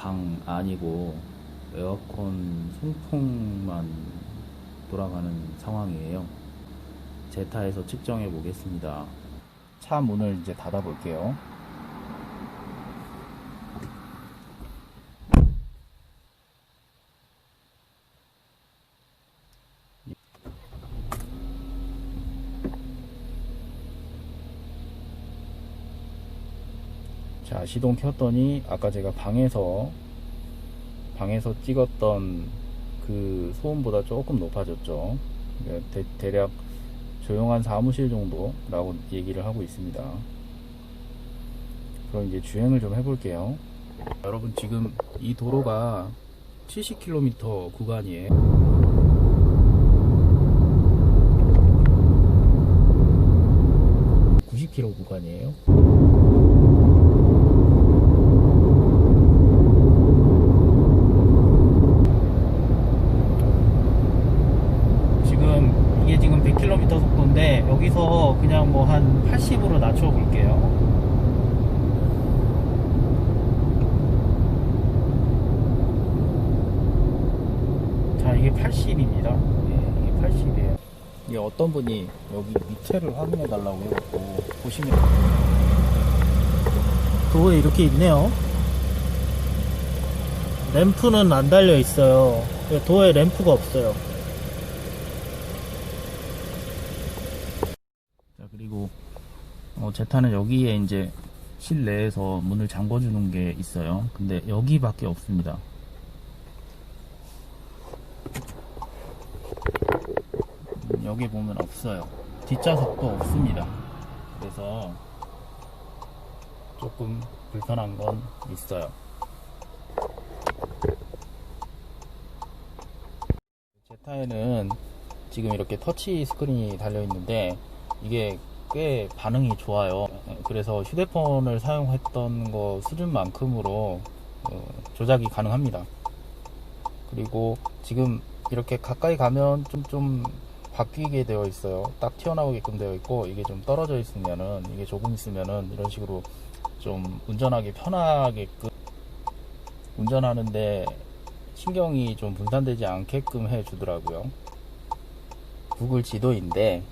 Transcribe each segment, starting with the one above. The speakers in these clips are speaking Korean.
방 안이고 에어컨 송풍만 돌아가는 상황이에요. 제타에서 측정해 보겠습니다. 차 문을 이제 닫아 볼게요. 자, 시동 켰더니 아까 제가 방에서 방에서 찍었던 그 소음보다 조금 높아졌죠. 그러니까 대, 대략 조용한 사무실 정도라고 얘기를 하고 있습니다. 그럼 이제 주행을 좀 해볼게요. 여러분 지금 이 도로가 70km 구간이에요. 90km 구간이에요. 지금 이게 지금 100km 속도인데 여기서 그냥 뭐 한 80으로 낮춰 볼게요. 자, 이게 80입니다. 네, 이게 80이에요. 이게 어떤 분이 여기 밑에를 확인해 달라고 해갖고 보시면 도어에 이렇게 있네요. 램프는 안 달려 있어요. 도어에 램프가 없어요. 그리고 어, 제타는 여기에 이제 실내에서 문을 잠궈주는 게 있어요. 근데 여기밖에 없습니다. 음, 여기 보면 없어요. 뒷좌석도 없습니다. 그래서 조금 불편한 건 있어요. 제타에는 지금 이렇게 터치 스크린이 달려 있는데 이게 꽤 반응이 좋아요. 그래서 휴대폰을 사용했던 거 수준만큼으로 어, 조작이 가능합니다. 그리고 지금 이렇게 가까이 가면 좀, 좀 바뀌게 되어 있어요. 딱 튀어나오게끔 되어 있고, 이게 좀 떨어져 있으면은, 이게 조금 있으면은 이런 식으로 좀 운전하기 편하게끔, 운전하는데 신경이 좀 분산되지 않게끔 해주더라고요. 구글 지도인데,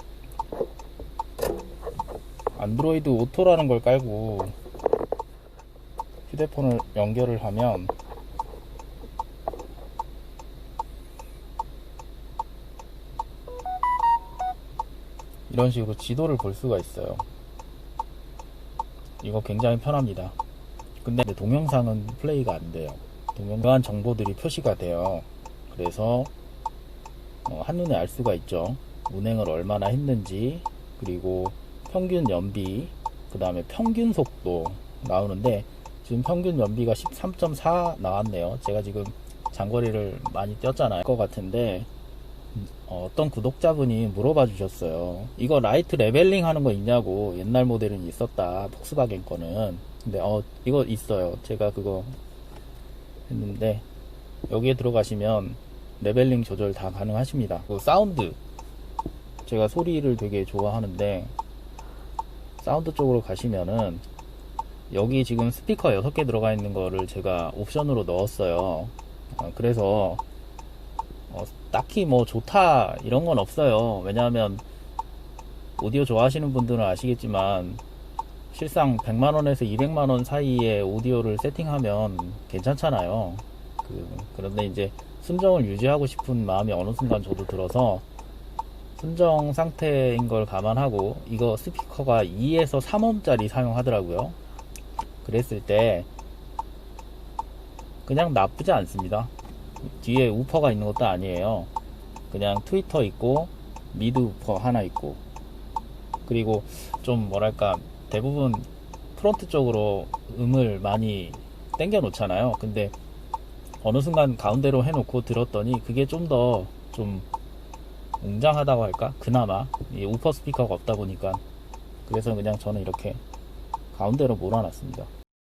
안드로이드 오토라는 걸 깔고 휴대폰을 연결을 하면 이런 식으로 지도를 볼 수가 있어요. 이거 굉장히 편합니다. 근데 동영상은 플레이가 안 돼요. 동영상 정보들이 표시가 돼요. 그래서 어, 한눈에 알 수가 있죠. 운행을 얼마나 했는지 그리고 평균 연비 그 다음에 평균 속도 나오는데 지금 평균 연비가 13.4 나왔네요. 제가 지금 장거리를 많이 뛰었잖아요. 것 같은데 어, 떤 구독자분이 물어봐 주셨어요. 이거 라이트 레벨링 하는 거 있냐고. 옛날 모델은 있었다. 폭스바겐 거는. 근데 어 이거 있어요. 제가 그거 했는데 여기에 들어가시면 레벨링 조절 다 가능하십니다. 그 사운드. 제가 소리를 되게 좋아하는데 사운드 쪽으로 가시면은 여기 지금 스피커 6개 들어가 있는 거를 제가 옵션으로 넣었어요. 어, 그래서 어, 딱히 뭐 좋다 이런 건 없어요. 왜냐하면 오디오 좋아하시는 분들은 아시겠지만 실상 100만원에서 200만원 사이에 오디오를 세팅하면 괜찮잖아요. 그, 그런데 이제 순정을 유지하고 싶은 마음이 어느 순간 저도 들어서 순정 상태인 걸 감안하고 이거 스피커가 2에서 3옴짜리 사용하더라고요. 그랬을 때 그냥 나쁘지 않습니다. 뒤에 우퍼가 있는 것도 아니에요. 그냥 트위터 있고 미드 우퍼 하나 있고. 그리고 좀 뭐랄까 대부분 프론트 쪽으로 음을 많이 당겨 놓잖아요. 근데 어느 순간 가운데로 해놓고 들었더니 그게 좀 더좀 웅장하다고 할까? 그나마 이 우퍼 스피커가 없다 보니까 그래서 그냥 저는 이렇게 가운데로 몰아놨습니다.